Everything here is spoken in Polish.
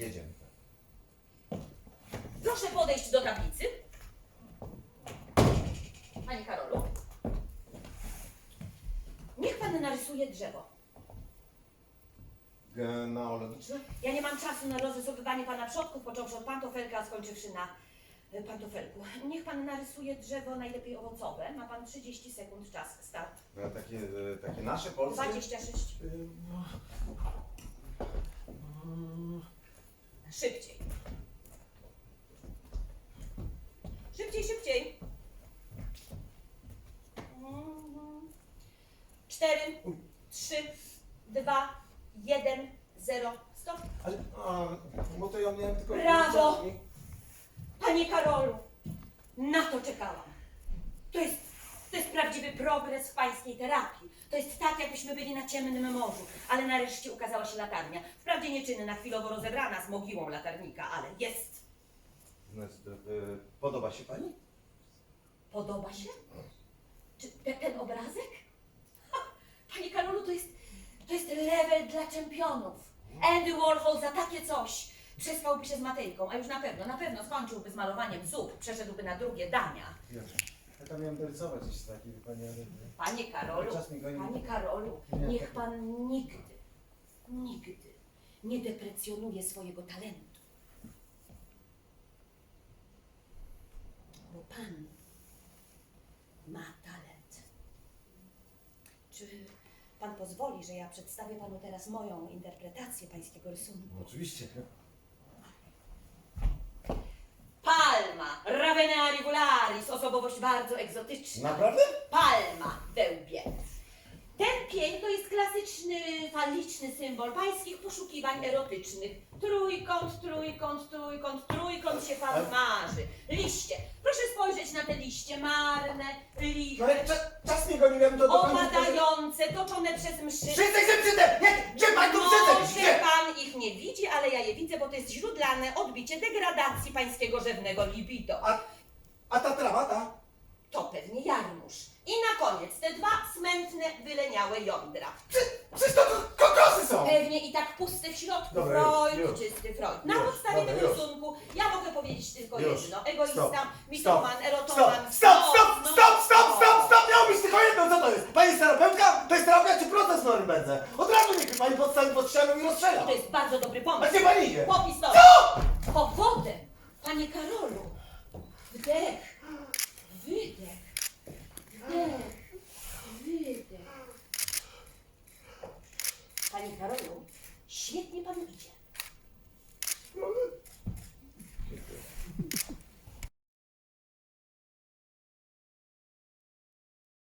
Jedziemy. Proszę podejść do tablicy. Panie Karolu. Niech pan narysuje drzewo. Genealogiczne? Ja nie mam czasu na rozrysowywanie pana przodków, począwszy od pantofelka, a skończywszy na e, pantofelku. Niech pan narysuje drzewo, najlepiej owocowe. Ma pan 30 sekund czas. Start. E, Takie, e, takie nasze polskie? 26. Szybciej. Szybciej, szybciej. Cztery, trzy, dwa, jeden, zero, stop. Ale, a, bo to ja miałem tylko... Brawo! Panie Karolu, na to czekałam. To jest, to jest prawdziwy progres w pańskiej terapii. To jest tak, jakbyśmy byli na ciemnym morzu, ale nareszcie ukazała się latarnia. Wprawdzie nieczynna, chwilowo rozebrana z mogiłą latarnika, ale jest. Znaczy, e, Podoba się pani? Podoba się? Czy te, ten obrazek? Ha, Panie Karolu, to jest, to jest level dla czempionów. Andy Warhol za takie coś przespałby się z Matejką, a już na pewno, na pewno skończyłby z malowaniem zup, przeszedłby na drugie dania. Ja tam miałem dorysować jeszcze taki, wie pani, ale... Panie Karolu, Czas mi goni. panie Karolu, Nie, niech tak- pan nigdy, nigdy nie deprecjonuje swojego talentu. Bo pan ma talent. Czy pan pozwoli, że ja przedstawię panu teraz moją interpretację pańskiego rysunku? No, oczywiście. Palma, Ravenea regularis, osobowość bardzo egzotyczna. Naprawdę? Palma we łbie. Ten pień to jest klasyczny, faliczny symbol pańskich poszukiwań erotycznych. Trójkąt, trójkąt, trójkąt, trójkąt się pan marzy. Liście. Te liście marne, No liche, ale czas, mnie goni, wiem to do pani... opadające, toczone przez mszy. Wszyscy się przytem! Nie, gdzie pani tu? Może Gdzie? pan ich nie widzi, ale ja je widzę, bo to jest źródlane odbicie degradacji pańskiego rzewnego libido. A, a ta trawa, ta? To pewnie jarmuż. I na koniec te dwa smętne, wyleniałe jądra. Przecież to kokosy są! Pewnie i tak pusty w środku. Dobra, Freud, już, już. czysty Freud. Na Już, podstawie dobra, tego już. rysunku ja mogę powiedzieć tylko Już. jedno. Egoista, Stop. mitoman, Stop, erotoman. stop, stop, no, stop, stop, stop, stop! Miało być tylko jedno, co to jest? Pani jest terapeutka? To jest terapia czy proces w Norymberdze? Od razu niech pani podstawi pod ścianą i rozstrzela. To jest bardzo dobry A pomysł. gdzie pani idzie? Popis to. Po wodę. Panie Karolu. Wdech. Wydech. Wdech. Wydech. Panie Karolu.